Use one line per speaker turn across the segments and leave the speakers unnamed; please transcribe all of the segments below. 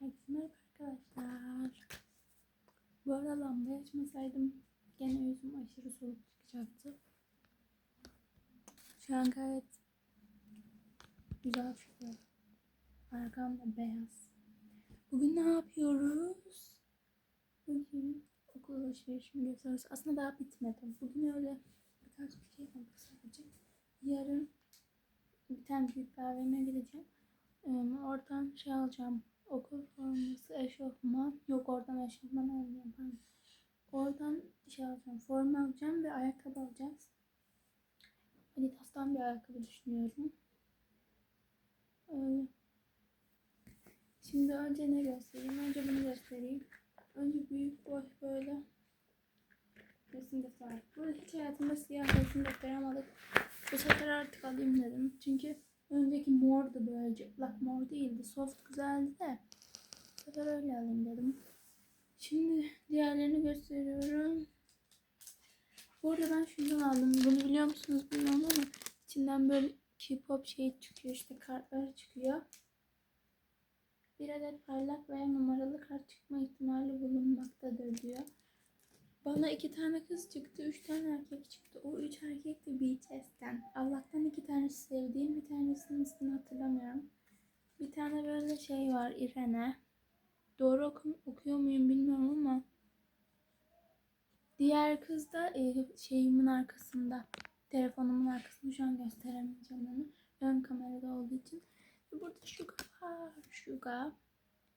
Herkese merhaba arkadaşlar. Bu arada lambayı açmasaydım gene yüzüm aşırı soğuk çıkacaktı. Şu an gayet güzel çıkıyor. Arkam da beyaz. Bugün ne yapıyoruz? Bugün okul alışverişimi gösteriyoruz. Aslında daha bitmedi. Bugün öyle birkaç bir şey yapmadık sadece. Yarın bir tane büyük AVM'ye gideceğim. Oradan şey alacağım. Okul forması, eşofman. Yok oradan eşofman almayacağım. Pardon. Oradan şey alacağım. Forma alacağım ve ayakkabı alacağız. Adidas'tan bir ayakkabı düşünüyorum. Öyle. Şimdi önce ne göstereyim? Önce bunu göstereyim. Önce büyük boş böyle resim defteri. Burada hiç hayatımda siyah resim defteri almadık. Bu sefer artık alayım dedim. Çünkü önceki mordu böyle cıplak mor değildi. Soft güzeldi de. Sefer öyle alayım dedim. Şimdi diğerlerini gösteriyorum. Bu arada ben şundan aldım. Bunu biliyor musunuz bilmiyorum ama içinden böyle K-pop şey çıkıyor işte kartlar çıkıyor. Bir adet parlak veya numaralı kart çıkma ihtimali bulunmaktadır diyor. Bana iki tane kız çıktı, üç tane erkek çıktı. O üç erkek de BTS'ten. Allah'tan iki tanesi sevdiğim, bir tanesinin ismini hatırlamıyorum. Bir tane böyle şey var, İrene. Doğru oku- okuyor muyum bilmiyorum ama. Diğer kız da e, şeyimin arkasında. Telefonumun arkasında şu an gösteremeyeceğim onu. Ön kamerada olduğu için. Ve burada Suga var. Suga.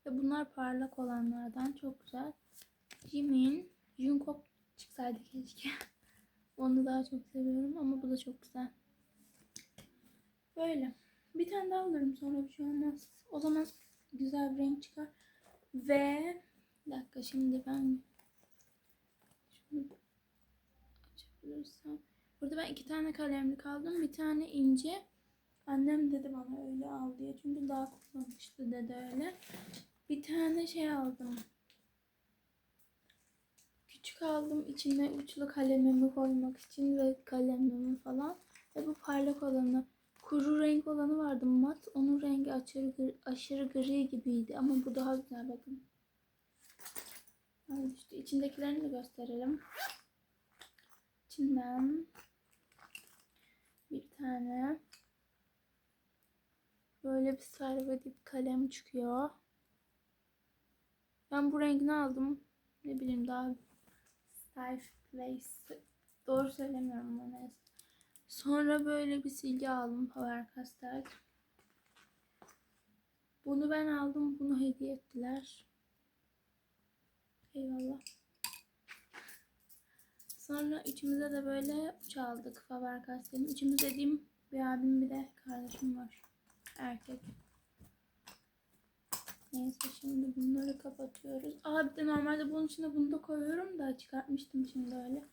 Ve bunlar parlak olanlardan çok güzel. Jimin. Jungkook çıksaydı keşke. Onu daha çok seviyorum ama bu da çok güzel. Böyle. Bir tane daha alırım sonra bir şey olmaz. O zaman güzel bir renk çıkar. Ve bir dakika şimdi ben şunu açabilirsem. Burada ben iki tane kalemlik aldım. Bir tane ince. Annem dedi bana öyle al diye. Çünkü daha kullanmıştı dedi öyle. Bir tane şey aldım. Küçük aldım içine uçlu kalemimi koymak için ve kalemimi falan. Ve bu parlak olanı. Kuru renk olanı vardı mat. Onun rengi aşırı, gri- aşırı gri gibiydi. Ama bu daha güzel bakın. Yani işte içindekilerini de gösterelim. İçinden bir tane böyle bir sarı dip kalem çıkıyor. Ben bu rengini aldım. Ne bileyim daha Safe Place. Doğru söylemiyorum ama neyse. Sonra böyle bir silgi aldım Power Castell. Bunu ben aldım. Bunu hediye ettiler. Eyvallah. Sonra üçümüze de böyle uç aldık Faber Castell'in. Üçümüz dediğim bir abim bir de kardeşim var. Erkek. Neyse şimdi bunları kapatıyoruz. Aa bir de normalde bunun içine bunu da koyuyorum da çıkartmıştım şimdi öyle.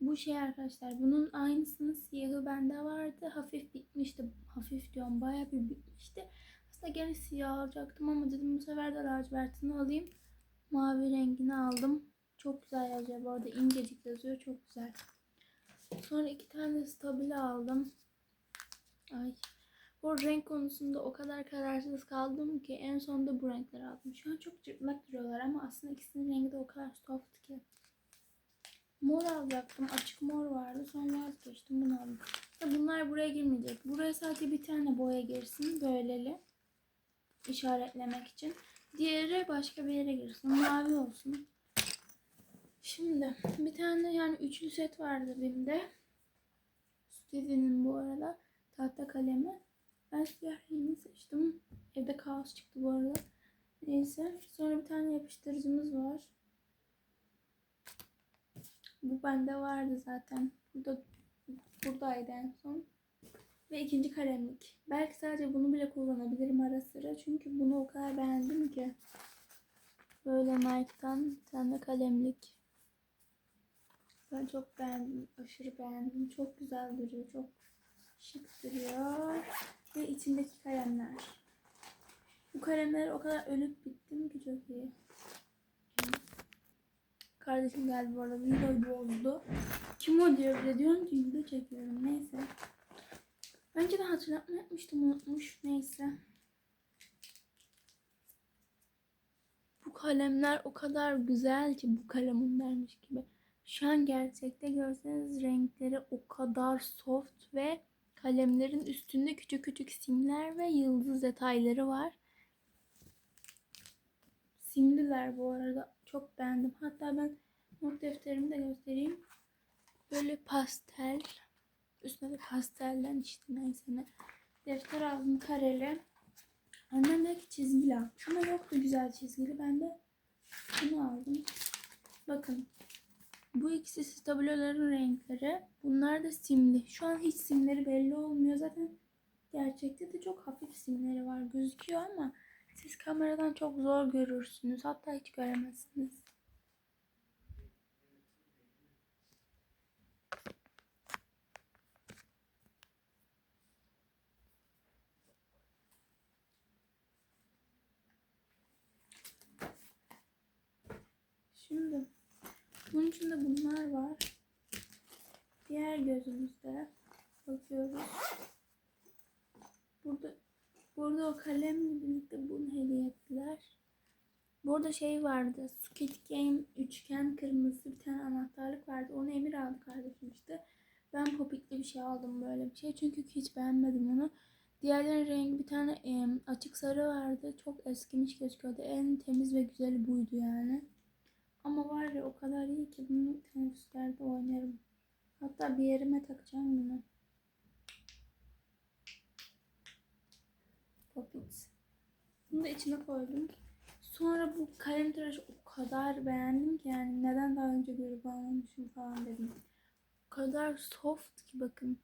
Bu şey arkadaşlar bunun aynısının siyahı bende vardı. Hafif bitmişti. Hafif diyorum bayağı bir bitmişti. Aslında gene siyah alacaktım ama dedim bu sefer de lacivertini alayım. Mavi rengini aldım. Çok güzel yazıyor bu arada incecik yazıyor çok güzel. Sonra iki tane stabile aldım. Ay. Bu renk konusunda o kadar kararsız kaldım ki en sonunda bu renkleri aldım. Şu an çok cırtlak duruyorlar ama aslında ikisinin rengi de o kadar soft ki. Mor alacaktım. Açık mor vardı. Sonra vazgeçtim. Bunu aldım. Ya bunlar buraya girmeyecek. Buraya sadece bir tane boya girsin. Böyleli. işaretlemek için. Diğeri başka bir yere girsin. Mavi olsun. Şimdi bir tane yani üçlü set vardı BİM'de. Stüdyo'nun bu arada tahta kalemi. Ben siyah rengini seçtim. Evde kaos çıktı bu arada. Neyse. Sonra bir tane yapıştırıcımız var. Bu bende vardı zaten. Burada buradaydı en son. Ve ikinci kalemlik. Belki sadece bunu bile kullanabilirim ara sıra. Çünkü bunu o kadar beğendim ki. Böyle Nike'dan bir tane kalemlik. Ben çok beğendim. Aşırı beğendim. Çok güzel duruyor. Çok şık duruyor. Ve içindeki kalemler. Bu kalemler o kadar ölüp bittim ki çok iyi. Kardeşim geldi bu arada. Videoyu bozdu. Kim o diyor bir de diyorum ki video çekiyorum. Neyse. Önceden hatırlatma yapmıştım unutmuş. Neyse. kalemler o kadar güzel ki bu kalemunlarmış gibi. Şu an gerçekte görseniz renkleri o kadar soft ve kalemlerin üstünde küçük küçük simler ve yıldız detayları var. Simliler bu arada. Çok beğendim. Hatta ben not defterimi de göstereyim. Böyle pastel. Üstüne de pastelden işte neyse ne. Defter aldım kareli. Annem dedi ki çizgili al. Ama yoktu güzel çizgili. Ben de bunu aldım. Bakın. Bu ikisi stabloların renkleri. Bunlar da simli. Şu an hiç simleri belli olmuyor. Zaten gerçekte de çok hafif simleri var. Gözüküyor ama siz kameradan çok zor görürsünüz. Hatta hiç göremezsiniz. Şimdi bunun içinde bunlar var. Diğer gözümüzde bakıyoruz. Burada burada o kalemle birlikte bunu hediye ettiler. Burada şey vardı. Squid Game üçgen kırmızı bir tane anahtarlık vardı. Onu Emir aldı kardeşim işte. Ben popikli bir şey aldım böyle bir şey. Çünkü hiç beğenmedim onu. Diğerlerinin rengi bir tane em, açık sarı vardı. Çok eskimiş gözüküyordu. En temiz ve güzeli buydu yani. Ama var ya o kadar iyi ki bunu teneffüslerde oynarım. Hatta bir yerime takacağım bunu. Bunu da içine koydum. Sonra bu kalem tıraşı o kadar beğendim ki yani neden daha önce görüp almamışım falan dedim. O kadar soft ki bakın.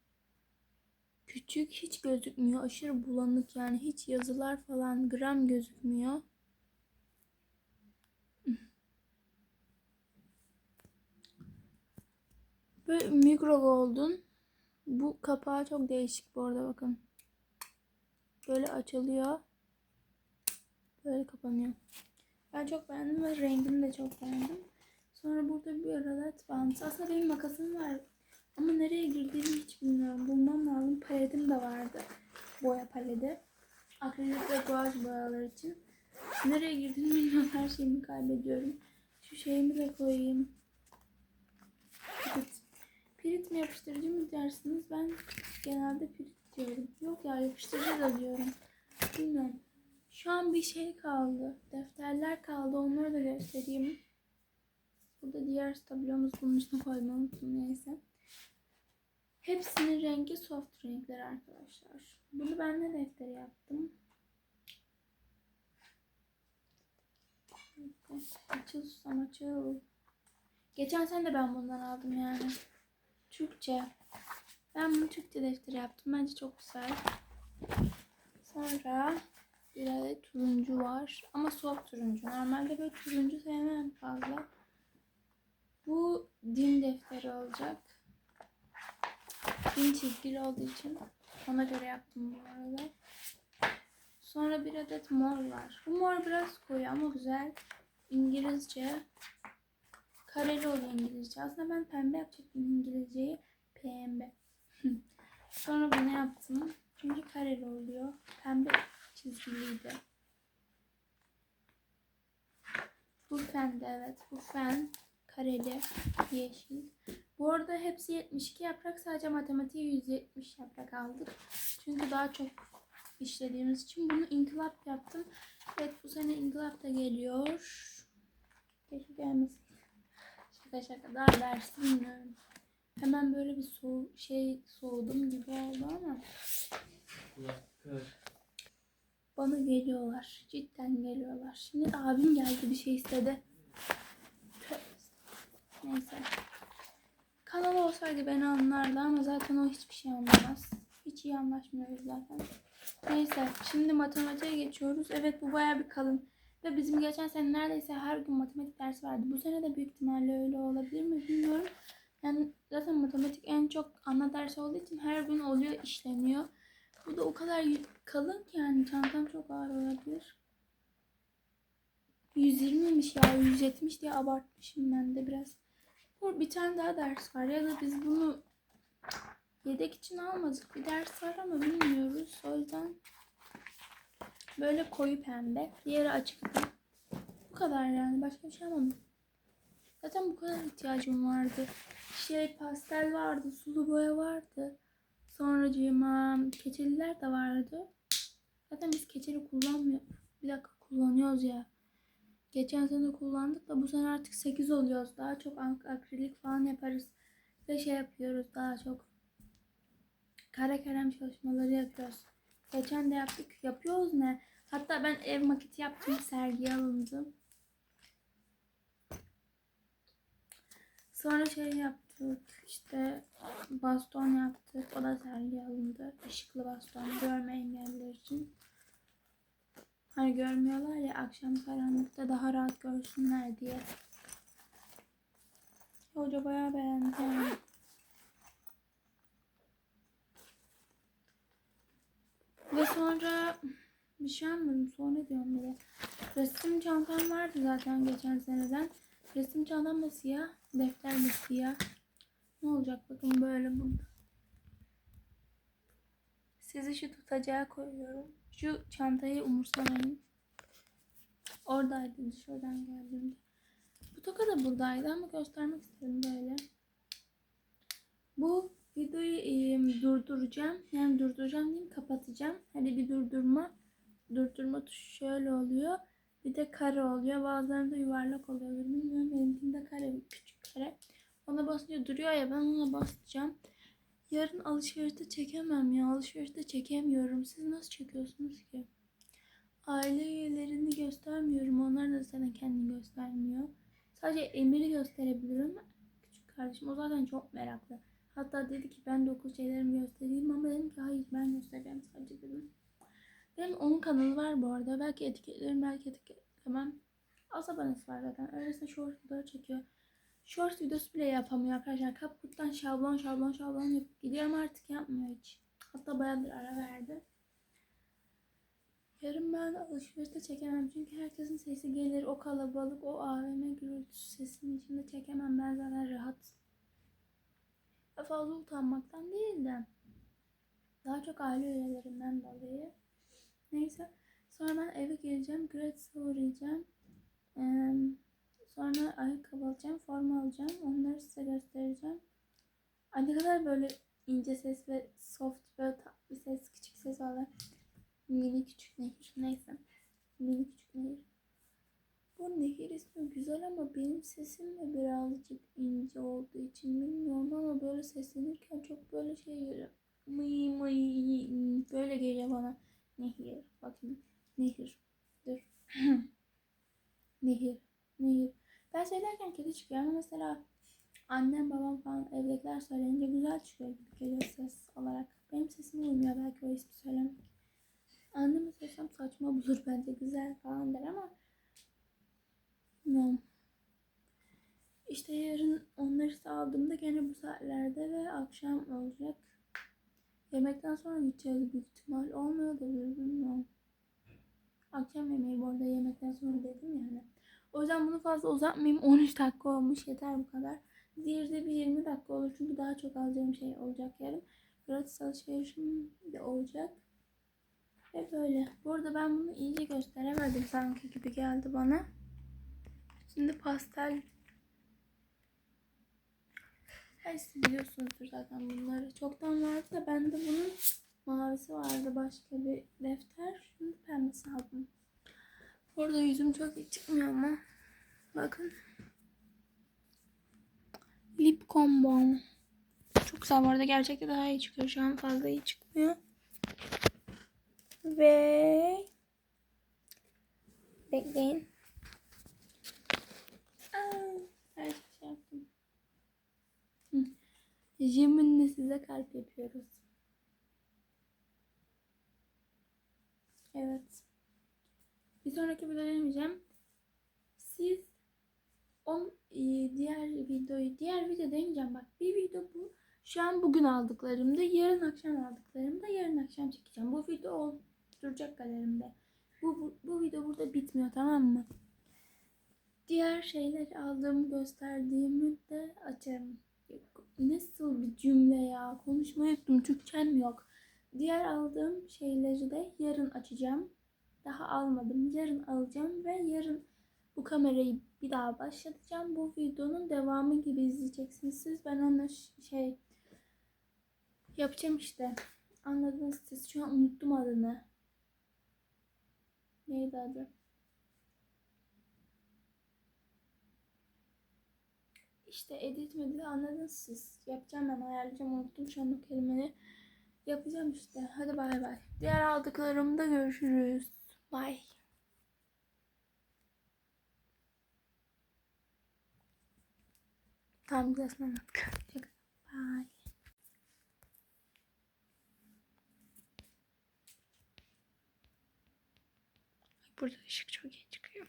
Küçük hiç gözükmüyor. Aşırı bulanık yani hiç yazılar falan gram gözükmüyor. Böyle mikro golden. Bu kapağı çok değişik bu arada bakın. Böyle açılıyor. Böyle kapanıyor. Ben çok beğendim ve rengini de çok beğendim. Sonra burada bir adet bant. Aslında benim makasım var. Ama nereye girdiğini hiç bilmiyorum. Bulmam lazım. Paletim de vardı. Boya paleti. Akrilik ve guaj boyalar için. Nereye girdiğini bilmiyorum. Her şeyimi kaybediyorum. Şu şeyimi de koyayım. Evet. Pirit mi yapıştırıcı mı dersiniz? Ben genelde pirit diyorum. Yok ya yapıştırıcı da diyorum. Bilmiyorum. Şu an bir şey kaldı. Defterler kaldı. Onları da göstereyim. Burada diğer tablomuz bunun içine koymayı unuttum neyse. Hepsinin rengi soft renkler arkadaşlar. Bunu ben de defteri yaptım. Açıl susam açıl. Geçen sene de ben bundan aldım yani. Türkçe. Ben bunu Türkçe defteri yaptım. Bence çok güzel. Sonra bir adet turuncu var. Ama soft turuncu. Normalde böyle turuncu sevmem fazla. Bu din defteri olacak. Din çizgili olduğu için ona göre yaptım bu arada. Sonra bir adet mor var. Bu mor biraz koyu ama güzel. İngilizce. Kareli oluyor İngilizce. Aslında ben pembe yapacaktım İngilizceyi. Pembe. Sonra bunu yaptım. Çünkü kareli oluyor. Pembe çizgiliydi. Bu fen de evet. Bu fen kareli yeşil. Bu arada hepsi 72 yaprak. Sadece matematiği 170 yaprak aldık. Çünkü daha çok işlediğimiz için bunu inkılap yaptım. Evet bu sene inkılap da geliyor. Keşke gelmesin. Şaka şaka daha ders bilmiyorum. Hemen böyle bir soğu şey soğudum gibi oldu ama bana geliyorlar. Cidden geliyorlar. Şimdi abim geldi bir şey istedi. Neyse. Kanal olsaydı beni anlardı ama zaten o hiçbir şey anlamaz. Hiç iyi anlaşmıyoruz zaten. Neyse şimdi matematiğe geçiyoruz. Evet bu baya bir kalın. Ve bizim geçen sene neredeyse her gün matematik dersi vardı. Bu sene de büyük ihtimalle öyle olabilir mi bilmiyorum. Yani zaten matematik en çok ana ders olduğu için her gün oluyor, işleniyor. Bu da o kadar kalın ki yani çantam çok ağır olabilir. 120'miş ya 170 diye abartmışım ben de biraz. Bir tane daha ders var ya da biz bunu yedek için almadık. Bir ders var ama bilmiyoruz. O yüzden böyle koyu pembe. Diğeri açık. Bu kadar yani. Başka bir şey almadım. Zaten bu kadar ihtiyacım vardı. Şey pastel vardı, sulu boya vardı. Sonracığıma keçeliler de vardı. Zaten biz keçeli kullanmıyoruz. Bir dakika kullanıyoruz ya. Geçen sene kullandık da bu sene artık 8 oluyoruz. Daha çok ak- akrilik falan yaparız. Ve şey yapıyoruz daha çok. Kara kalem çalışmaları yapıyoruz. Geçen de yaptık. Yapıyoruz ne? Hatta ben ev maketi yaptım. Sergiye alındı. Sonra şey yaptık. işte baston yaptık. O da sergiye alındı. Işıklı baston. Görme engelliler için. Hani görmüyorlar ya akşam karanlıkta daha rahat görsünler diye. Hoca bayağı beğendi. Ve sonra bir şey anladım. Sonra diyorum bile. Resim çantam vardı zaten geçen seneden. Resim çantam da siyah. Defter de siyah. Ne olacak bakın böyle burada. Sizi şu tutacağa koyuyorum. Şu çantayı umursamayın. Oradaydı dışarıdan geldiğimde. Bu toka da buradaydı ama göstermek istedim böyle. Bu videoyu e, durduracağım. Yani durduracağım diyeyim kapatacağım. Hani bir durdurma. Durdurma tuşu şöyle oluyor. Bir de kare oluyor. Bazılarında yuvarlak oluyor. Bilmiyorum benimkinde kare küçük kare. Ona basınca duruyor ya ben ona basacağım. Yarın alışverişte çekemem ya. Alışverişte çekemiyorum. Siz nasıl çekiyorsunuz ki? Aile üyelerini göstermiyorum. Onlar da zaten kendini göstermiyor. Sadece Emir'i gösterebilirim. Küçük kardeşim. O zaten çok meraklı. Hatta dedi ki ben de okul şeylerimi göstereyim ama dedim ki hayır ben göstereceğim sadece dedim. Benim onun kanalı var bu arada. Belki etiketlerim belki etiketlemem. Abonesi var zaten. Öylesine short videoları çekiyor. Short videosu bile yapamıyor arkadaşlar. Kaputtan şablon şablon şablon yapıp gidiyor ama artık yapmıyor hiç. Hatta bayağıdır ara verdi. Yarın ben alışverişte çekemem çünkü herkesin sesi gelir. O kalabalık, o AVM gürültüsü sesinin içinde çekemem. Ben zaten rahat. Fazla utanmaktan değil de daha çok aile üyelerinden dolayı. Neyse. Sonra ben eve geleceğim. Gratis'e uğrayacağım. Ee, sonra ayakkabı alacağım. Forma alacağım. Onları size göstereceğim. Ay ne kadar böyle ince ses ve soft böyle tatlı ses, küçük ses olan mini küçük nehir. Neyse. Mini küçük nehir. Bu nehir ismi güzel ama benim sesim de birazcık ince olduğu için bilmiyorum ama böyle seslenirken çok böyle şey geliyor. Mıy mıy böyle geliyor bana. Nehir. Bakın. Nehir. Dur. nehir. Nehir. Ben söylerken kedi çıkıyor ama mesela annem babam falan evdekiler söyleyince güzel çıkıyor gibi geliyor ses olarak. Benim sesim uymuyor belki o ismi söylemek. Anneme söylesem saçma bulur bence güzel falan der ama bilmiyorum. İşte yarın onları sağladığımda gene bu saatlerde ve akşam olacak. Yemekten sonra gideceğiz büyük ihtimal. Olmuyor da bilmiyorum. Akşam yemeği bu arada yemekten sonra dedim yani. O yüzden bunu fazla uzatmayayım. 13 dakika olmuş yeter bu kadar. Diğeri de bir 20 dakika olur çünkü daha çok alacağım şey olacak yarın. Gratis alışverişim de olacak. Ve böyle. Bu arada ben bunu iyice gösteremedim sanki gibi geldi bana. Şimdi pastel Ay siz biliyorsunuzdur zaten bunları. Çoktan vardı da bende bunun mavisi vardı. Başka bir defter. Şimdi pembesi aldım. Orada yüzüm çok iyi çıkmıyor ama. Bakın. Lip combo. Çok güzel bu arada. Gerçekten daha iyi çıkıyor. Şu an fazla iyi çıkmıyor. Ve bekleyin. Her şey yaptım. Jimin'le size kalp yapıyoruz. Evet. Bir sonraki videoda demeyeceğim. Siz on e, diğer videoyu diğer video demeyeceğim bak bir video bu şu an bugün aldıklarımda yarın akşam aldıklarımda yarın akşam çekeceğim. Bu video duracak galerimde. Bu, bu, bu video burada bitmiyor tamam mı? Diğer şeyleri aldığımı gösterdiğimi de açarım. Nasıl bir cümle ya? Konuşmayı unuttum. Türkçem yok. Diğer aldığım şeyleri de yarın açacağım. Daha almadım. Yarın alacağım ve yarın bu kamerayı bir daha başlatacağım. Bu videonun devamı gibi izleyeceksiniz siz. Ben ş- şey yapacağım işte. Anladınız siz. Şu an unuttum adını. Neydi adı? İşte edit anladınız siz. Yapacağım ben ayarlayacağım. Unuttum şu an o kelimeleri. Yapacağım işte. Hadi bay bay. Diğer aldıklarımda görüşürüz. Bye. Tamam güzel anlattık. Bye. Burada ışık çok iyi çıkıyor.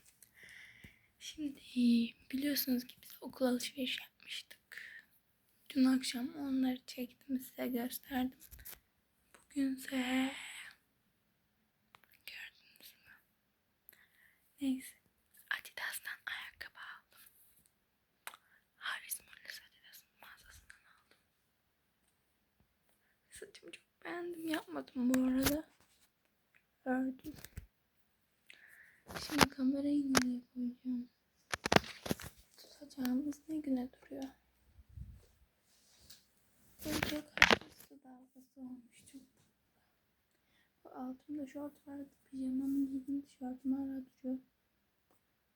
Şimdi biliyorsunuz ki biz okul alışveriş yapmıştık. Dün akşam onları çektim size gösterdim. Bugünse Neyse. Adidas'tan ayakkabı aldım. Haris Mullis Adidas'ın mağazasından aldım. Saçımı çok beğendim. Yapmadım bu arada. Ördüm. Şimdi kamerayı nereye koyacağım? Tutacağımız ne güne duruyor. Önce kaçması dalgası olmuştum. Bu altımda şort vardı. Pijamamı giydim. Tişörtüm hala duruyor.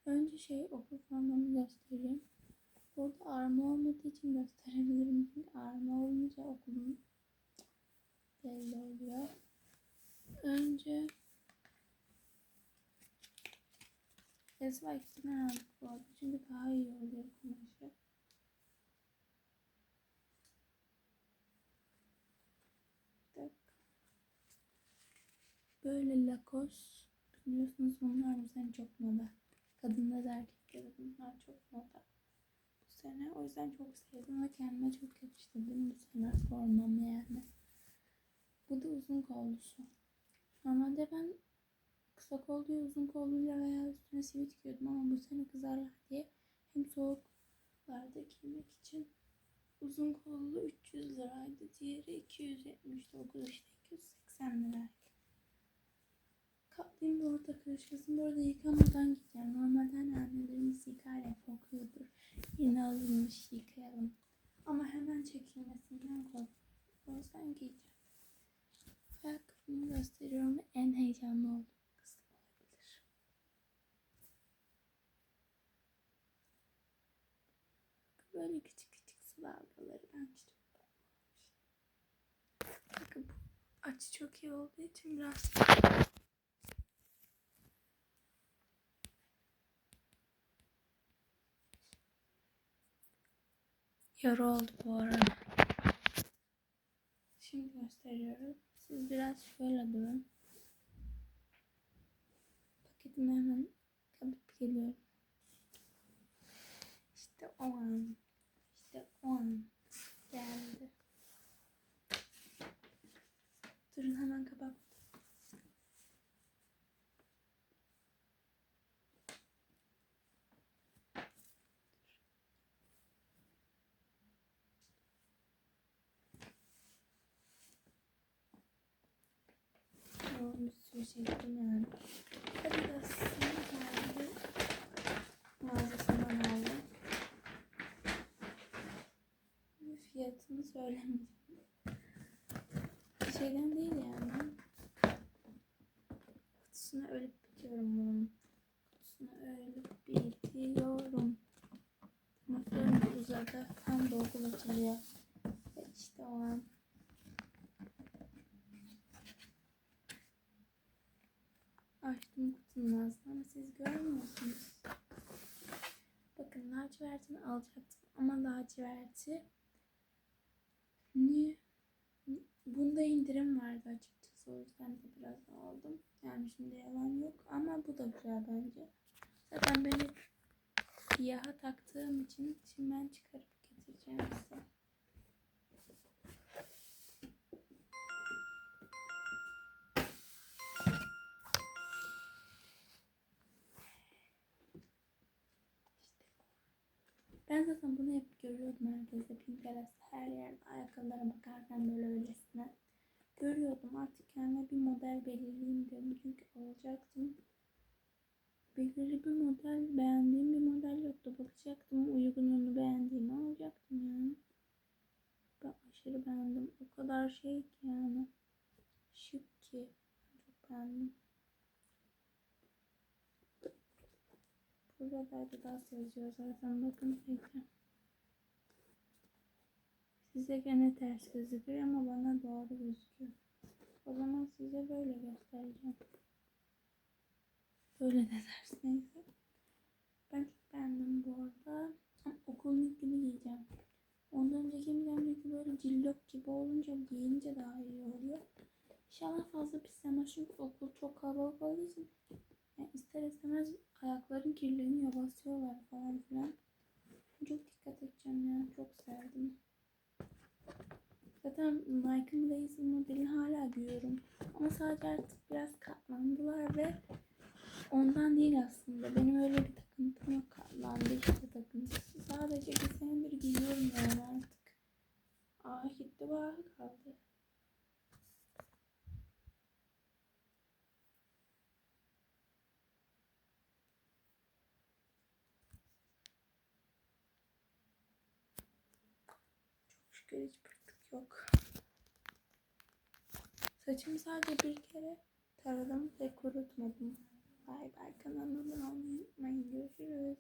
Önce şey okul formamı göstereyim. Burada arma olmadığı için gösterebilirim. Çünkü arma olunca okulun belli oluyor. Önce Esma ikisinden aldık bu arada. Çünkü daha iyi oluyor kumaşı. Bir dakika. Böyle lakos. Biliyorsunuz bunlar bu sene çok moda. Kadınlar da erkekler de bunlar çok moda. Bu sene o yüzden çok sevdim ve kendime çok yakıştırdım bu sene formamı yani. Bu da uzun kollusu. Normalde ben kısa kolluyu uzun kolluyla veya üstüne sivit giyiyordum ama bu sene kızarlar diye hem soğuklarda giymek için uzun kollu 300 liraydı. Diğeri 279 işte 280 liraydı. Katlayayım bu arada karışmasın. Bu arada yıkamadan gideceğim. Normalde hani annelerimiz yıkar ya kokuyordur. Yeni alınmış yıkayalım. Ama hemen çekilmesinden korkuyorum. O yüzden giyeceğim. Ayakkabımı gösteriyorum en heyecanlı olabilir. Böyle küçük küçük su dalgaları bence çok. Bakın açı çok iyi olduğu için biraz Yarı oldu bu arada. Şimdi gösteriyorum. Siz biraz şöyle durun. Paketimi hemen kapıp geliyorum. İşte o an. İşte o an. Geldi. Durun hemen kapat. Tamam, yaptım yani. Adidas'ın kendi mağazasından aldım. Fiyatını söylemeyeceğim. Şeyden değil yani. Kutusuna ölüp bitiyorum bunun. Kutusuna ölüp bitiyorum. Tırnaklarım uzadı. Tam okul açılıyor. İşte o an. Açtım kutunun ağzını ama siz görmüyorsunuz. Bakın lacivertini alacaktım ama laciverti niye? Bunda indirim vardı açıkçası o yüzden de biraz aldım. Yani şimdi yalan yok ama bu da güzel bence. Zaten ben hep siyaha taktığım için şimdi ben çıkarıp getireceğim size. Ben zaten bunu hep görüyordum herkese. Pinterest her yerde ayakkabılara bakarken böyle öylesine. Görüyordum artık kendime bir model belirleyeyim diyorum. Çünkü alacaktım. Belirli bir model, beğendiğim bir model yoktu. Bakacaktım uygun onu beğendiğimi alacaktım yani. Ben aşırı beğendim. O kadar şey ki yani. Şık ki. Çok beğendim. Burada da Adidas yazıyor zaten. Bakın peki. Size gene ters gözüküyor ama bana doğru gözüküyor. O zaman size böyle göstereceğim. Böyle de ters neyse. Ben çok beğendim bu arada. Ama okulun günü giyeceğim. Ondan önceki gündemdeki böyle cillop gibi olunca giyince daha iyi oluyor. İnşallah fazla pislemez çünkü okul çok kalabalık olduğu için yani ister istemez ayakların kirleniyor, basıyorlar falan filan. Çok dikkat edeceğim ya. Çok sevdim. Zaten Nike'ın Blazer modelini hala giyiyorum. Ama sadece artık biraz katlandılar ve ondan değil aslında. Benim öyle bir takıntım yok katlandı işte takıntısı. Sadece bir senedir giyiyorum yani artık. Aa gitti var kaldı. Çok şükür hiç pırtık yok. Saçımı sadece bir kere taradım ve kurutmadım. Bay bay kanalıma abone unutmayın. Görüşürüz.